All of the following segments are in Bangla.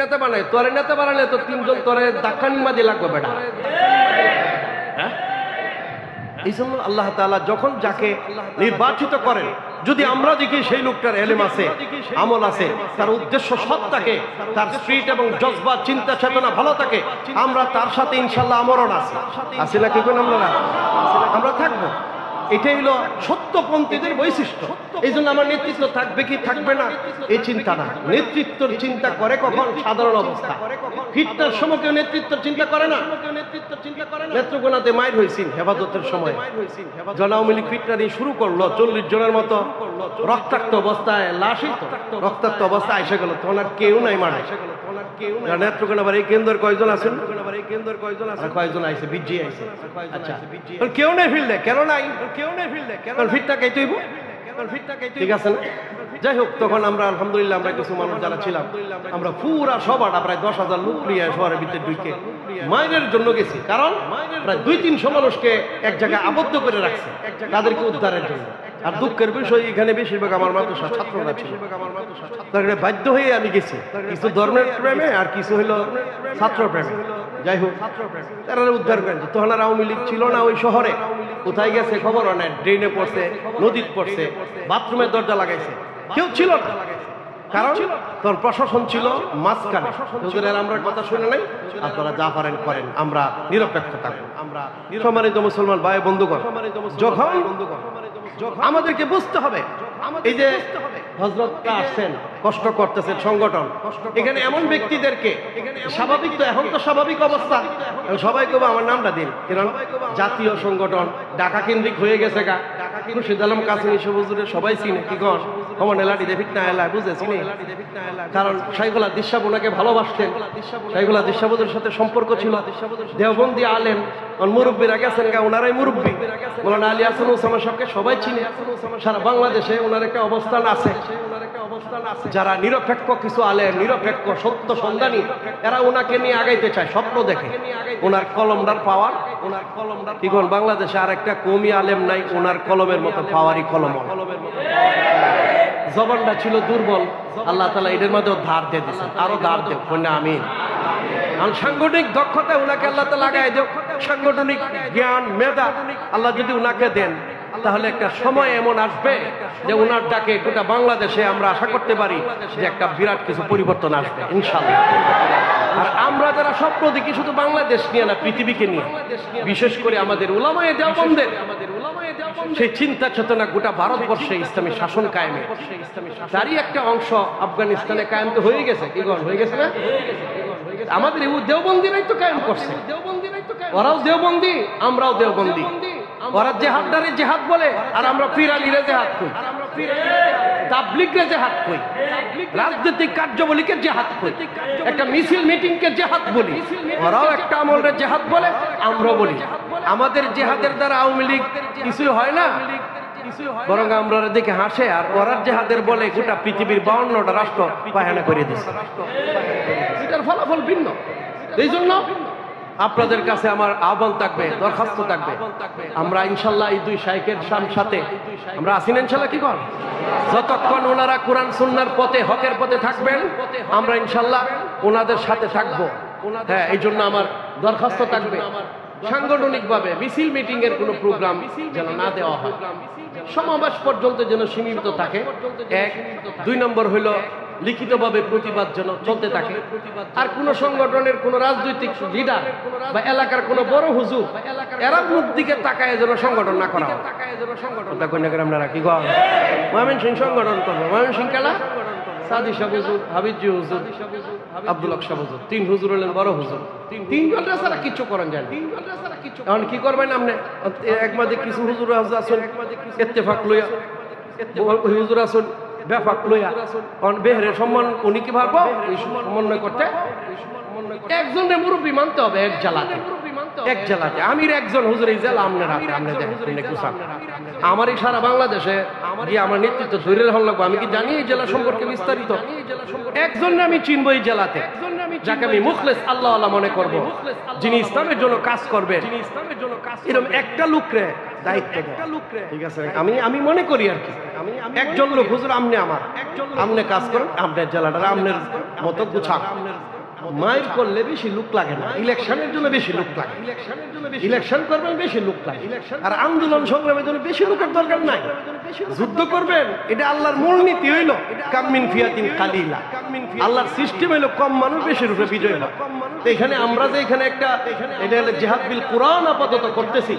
নেতা বানায় তোরে নেতা বানালে তো তিনজন তোরে দাক্ষানি মাঝে লাগবে বেটা। হ্যাঁ? এই জন্য আল্লাহ তাআলা যখন যাকে নির্বাচিত করেন যদি আমরা দেখি সেই লোকটার এলেম আছে আমল আছে তার উদ্দেশ্য সৎ থাকে তার স্পিরিট এবং জজবা চিন্তা চেতনা ভালো থাকে আমরা তার সাথে ইনশাল্লাহ আমরণ আছে। আছে না কি কোন আমরা আমরা থাকব। এটাই হলো সত্যপন্থীদের বৈশিষ্ট্য। এই জন্য আমার নেতৃত্ব থাকবে কি থাকবে না এই চিন্তা না। নেতৃত্বর চিন্তা করে কখন? সাধারণ অবস্থা। ফিটনার সময় কেউ নেতৃত্বের চিন্তা করে না নেতৃত্ব চিন্তা করে না। নেত্রকোনাতে মায়ের হয়েছিল হেফাজতের সময়। জন আওয়ামী লীগ ফিটনারি শুরু করল চল্লিশ জনের মতো। রক্তাক্ত অবস্থায় লাশ রক্তাক্ত অবস্থায় এসে গেল। তখন আর কেউ নাই মারায় নেত্রকোনা আবার এই কেন্দ্রের কয়জন আছেন? কয়জন আইছে? বিজি আইছে। আচ্ছা। কেউ নেই ফিল্ডে কেন নাই? কেউ নেই ফিল্ডে কেন ফিটটা কে তুইব ঠিক আছে না? যাই হোক তখন আমরা আলহামদুলিল্লাহ আমরা কিছু মানুষ যারা ছিলাম আমরা পুরা সবাটা প্রায় দশ হাজার লোক নিয়ে শহরের ভিতরে ঢুকে মাইনের জন্য গেছি। কারণ প্রায় দুই তিনশো মানুষকে এক জায়গায় আবদ্ধ করে রাখছে তাদেরকে উদ্ধারের জন্য। আর দুঃখের বিষয়, এখানে বেশিরভাগ আমার মাদ্রাসা ছাত্ররা ছিল। বাধ্য হয়ে আমি গেছি। কিছু ধর্মের প্রেমে আর কিছু হলো ছাত্র প্রেমে। যাই হোক, তারা উদ্ধার করেন তখন আর আওয়ামী লীগ ছিল না ওই শহরে। কোথায় গেছে খবর নেই। ড্রেনে পড়ছে, নদীতে পড়ছে, বাথরুমের দরজা লাগাইছে। কেউ ছিল না। কারণ তোর প্রশাসন ছিল মাঝখানে। আমরা কথা শুনে নাই। আপনারা যা পারেন করেন। আমরা নিরপেক্ষ থাকব আমরা সম্মানিত মুসলমান ভাই বন্ধুগণ, যখন আমাদেরকে বুঝতে হবে। এই যে হজরতটা আসছেন কষ্ট করতেছেন সংগঠন। এখানে এমন ব্যক্তিদেরকে স্বাভাবিক তো এখন তো স্বাভাবিক অবস্থা। সবাই কেউ আমার নামটা দিন। কারণ জাতীয় সংগঠন ঢাকা কেন্দ্রিক হয়ে গেছে গা। খুরশিদ আলম কাসিম সবুজুরে সবাই চিনে কি কন কমন এলাটি দেভিক না? এলায় বুঝে চিনে কারণ সাইগুলা দিশাব ওনাকে ভালোবাসতেন। সাইগুলা দিশাবুদের সাথে সম্পর্ক ছিল। দেওবন্দি আলেম মুরব্বীরা গেছেন গা ওনারাই মুরব্বী। মৌলানা আলী হাসান ওসামা সাহেবকে সবাই চিনে। সারা বাংলাদেশে ওনার একটা অবস্থান আছে। যারা নিরপেক্ষ কিছু আলেম, নিরপেক্ষ সত্য সন্ধানী, এরা ওনাকে নিয়ে আগাইতে চায়, স্বপ্ন দেখে। ওনার কলমদার পাওয়ার, ওনার কলমদার এখন বাংলাদেশে আর একটা কমি আলেম নাই, ওনার কলমের মতো পাওয়ারই কলম। কলমের মতো জবানটা ছিল দুর্বল। আল্লাহ তালা এদের মধ্যেও ধার দিয়ে দিচ্ছেন আরও ধার দেব কন্যা আমি সাংগঠনিক দক্ষতা উনাকে আল্লাহ তালা লাগাই দেব সাংগঠনিক জ্ঞান, মেধা আল্লাহ যদি উনাকে দেন, তাহলে একটা সময় এমন আসবে যে উনার ডাকে গোটা বাংলাদেশে আমরা আশা করতে পারি যে একটা বিরাট কিছু পরিবর্তন আসবে ইনশাল্লাহ আর আমরা যারা স্বপ্ন দেখি, শুধু বাংলাদেশ নিয়ে না, পৃথিবীকে নিয়ে। বিশেষ করে আমাদের উলামায়ে দেওবন্দের। সেই চিন্তা চেতনা গোটা ভারতবর্ষে ইসলামী শাসন কায়েমে। তারই একটা অংশ আফগানিস্তানে কায়েম তো হয়ে গেছে। কি হয়ে গেছে না? আমাদের দেওবন্দিরাই তো কায়েম করছে। ওরাও দেওবন্দি আমরাও দেওবন্দি। ওরা জেহাদদারে জেহাদ বলে আর আমরা পিরালিরে জেহাদ কই তাবলিগরে জেহাদ কই রাজনৈতিক কার্যবলীকে জেহাদ কই একটা মিছিল মিটিংকে জেহাদ বলি। ওরাও একটা আমলরে জেহাদ বলে আমরা বলি। আমাদের জেহাদের দ্বারা আওয়ামী লীগ কিছু হয় না। বরং আমরা দেখে হাসে আর ওরার জেহাদের বলে গোটা পৃথিবীর বাউন্নটা রাষ্ট্র পায়না করে দিচ্ছে এটার ফলাফল ভিন্ন। এই জন্য আপনাদের কাছে আমার আহ্বান থাকবে দরখাস্ত থাকবে। আমরা ইনশাল্লাহ এই দুই শাইকের সাথে আমরা আসিন ইনশাল্লাহ কি কর? যতক্ষণ ওনারা কোরআন সুন্নার পথে হকের পথে থাকবেন আমরা ইনশাল্লাহ ওনাদের সাথে থাকব। হ্যাঁ এই জন্য আমার দরখাস্ত থাকবে। সাংগঠনিকভাবে মিছিল মিটিং এর কোনো প্রোগ্রাম যেন না দেওয়া হয়। সমাবেশ পর্যন্ত যেন সীমিত থাকে। এক দুই নম্বর হলো লিখিতভাবে প্রতিবাদ যেন চলতে থাকে। আর কোন সংগঠনের কোন রাজনৈতিক লিডার বা এলাকার কোন বড় হুজুর এরা মুখ দিকে তাকায় যেন সংগঠন না করা করে আপনারা কি কর ময়মন সিং সংগঠন করব। ময়মন সিং খেলা সাদি শাহ হুজুর হাবিজি হুজুর আব্দুল হুজুর তিন হুজুর হলেন বড় হুজুর। তিন ঘণ্টা ছাড়া কিচ্ছু করেন যায় এখন কি করবেন আপনি? একমাদে কিছু হুজুর আছেন ইত্তেফাক লইয়া। হুজুর আছেন ব্যাপক লইয়া কারণ বেহরের সম্মান উনি কি ভাববো? সমন্বয় করতে একজনের মুরব্বী মানতে হবে, এক জেলাতে এক জেলাতে আমির একজন হুজুর এই জেলা দেখেন আমার এই সারা বাংলাদেশে গিয়ে আমার নেতৃত্ব ধরে লাগবো। আমি কি জানি এই জেলা সম্পর্কে বিস্তারিত? একজন আমি চিনবো এই জেলাতে। যাকে আমি মুখলেস আল্লাহ আল্লাহ মনে করব। যিনি ইসলামের জন্য কাজ করবে এরকম একটা লোকরে দায়িত্ব দেয়। ঠিক আছে আমি আমি মনে করি আর কি। একজন লোক হুজুর আমনে আমার। আমনে কাজ করেন আমনের জেলাটা আমনের মতো গুছাক মাইল করলে বেশি লোক লাগে না। ইলেকশনের জন্য বেশি লোক লাগে। ইলেকশন করবেন বেশি লোক লাগে। আর আন্দোলন সংগ্রামের জন্য বেশি লোকের দরকার নাই। যুদ্ধ করবেন এটা আল্লাহর মূলনীতি হইল কামিন ফিয়াতিন কালিলা। আল্লাহর সিস্টেম হইল কম মানুষ বেশি রূপে বিজয় হয় এখানে আমরা যে এখানে একটা এটা হলো জেহাদ বিল কোরআন আপাতত করতেছি।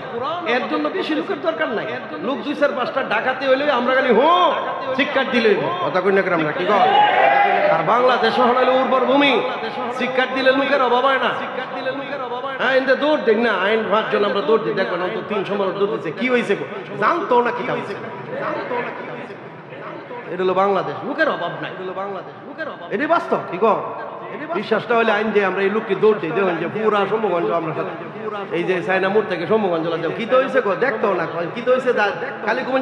এর জন্য বেশি লোকের দরকার নাই। লোক দুই চার পাঁচটা ডাকাতে হইলে আমরা খালি হো। শিক্ষার দিলে কথা আমরা কি কর? আর বাংলাদেশ হলো উর্বর ভূমি শিক্ষার দিলে লোকের অভাব হয় না। হ্যাঁ ইন্দে দৌড় দেখ না আইন পাঁচজন আমরা দৌড় দিই। দেখবেন অন্তত তিনশো মানুষ দৌড় দিচ্ছে কি হয়েছে? জানতো না কি হয়েছে এটা হলো বাংলাদেশ। লোকের অভাব নাই। এটা হলো বাংলাদেশ। লোকের অভাব এটাই বাস্তব বিশ্বাসটা হলে আইন দিয়ে আমরা এই লোককে দৌড় দিই। দেখুন যে পুরা সম্ভগঞ্জ আমরা সাথে। এই যে সাইনামুর থেকে সম্ভগঞ্জ যাও। কি তো হয়েছে গো? দেখতো না। কি তো হয়েছে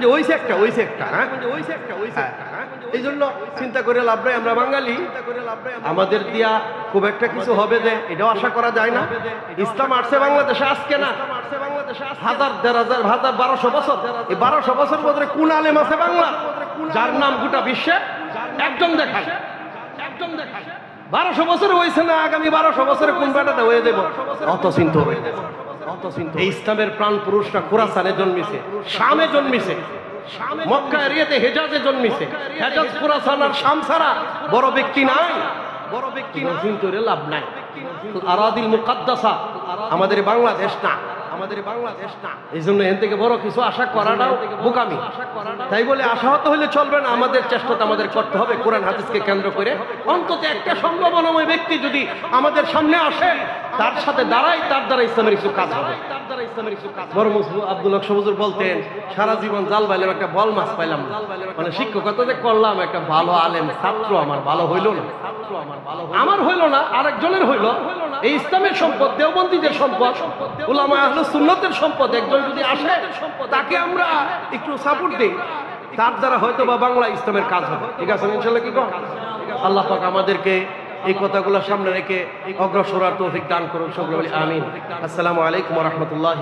যে হয়েছে একটা হয়েছে একটা হ্যাঁ? হয়েছে একটা হয়েছে এই জন্য চিন্তা করে লাভ নাই, আমরা বাঙালি। আমাদের দিয়া খুব একটা কিছু হবে যে, এটাও আশা করা যায় না। ইসলাম আসছে বাংলাদেশে, আজকে না। হাজার, দেড় হাজার হাজার, বারোশো বছর। এই বারোশো বছর পরে কোন আলেম আছে বাংলা? যার নাম গোটা বিশ্বে একজন দেখায়। একজন দেখায়। বারোশো বছর হয়েছে না, আগামী বারোশো বছরে কোন বেটাটা হয়ে দেব অত চিন্তা অত চিন্তা ইসলামের প্রাণ পুরুষরা খোরাসানে জন্মিছে, শামে জন্মিছে। মক্কা এরিয়াতে হেজাজে জন্মিছে। হেজাজ খোরাসান আর শাম ছাড়া বড় ব্যক্তি নাই। বড় ব্যক্তি করে লাভ নাই। আরাদিল মুকাদ্দাসা আমাদের বাংলাদেশ না। আমাদের বাংলাদেশ না। এই জন্য এখান থেকে বড় কিছু আশা করাটাও বোকামি। তাই বলে আশাহত হলে চলবে না। আমাদের চেষ্টাটা আমাদের করতে হবে। কোরআন হাদিসকে কেন্দ্র করে। অন্তত একটা সম্ভাবনাময় ব্যক্তি যদি আমাদের সামনে আসে তার সাথে দাঁড়াই তার দ্বারা ইসলামের কিছু কাজ হবে। বড় মুসলিম আব্দুল হক সবুজুর বলতেন, সারা জীবন জাল পাইলাম একটা বল মাছ পাইলাম। মানে শিক্ষকতা যে করলাম, একটা ভালো আলেম, ছাত্র আমার, ভালো হইল না। আমার হইল না, আরেকজনের হইল। এই ইসলামের সম্পদ, দেওবন্দীদের সম্পদ, উলামা আহলে সুন্নতের সম্পদ, একজন যদি আসে, তাকে আমরা একটু সাপোর্ট দিই। তার দ্বারা হয়তো বা বাংলা ইসলামের কাজ হবে। ঠিক আছে ইনশাল্লাহ কি কর আল্লাহ পাক আমাদেরকে এই কথাগুলো সামনে রেখে অগ্রসর তৌফিক দান করুন সকলে আমিন। আসসালামু আলাইকুম রহমতুল্লাহ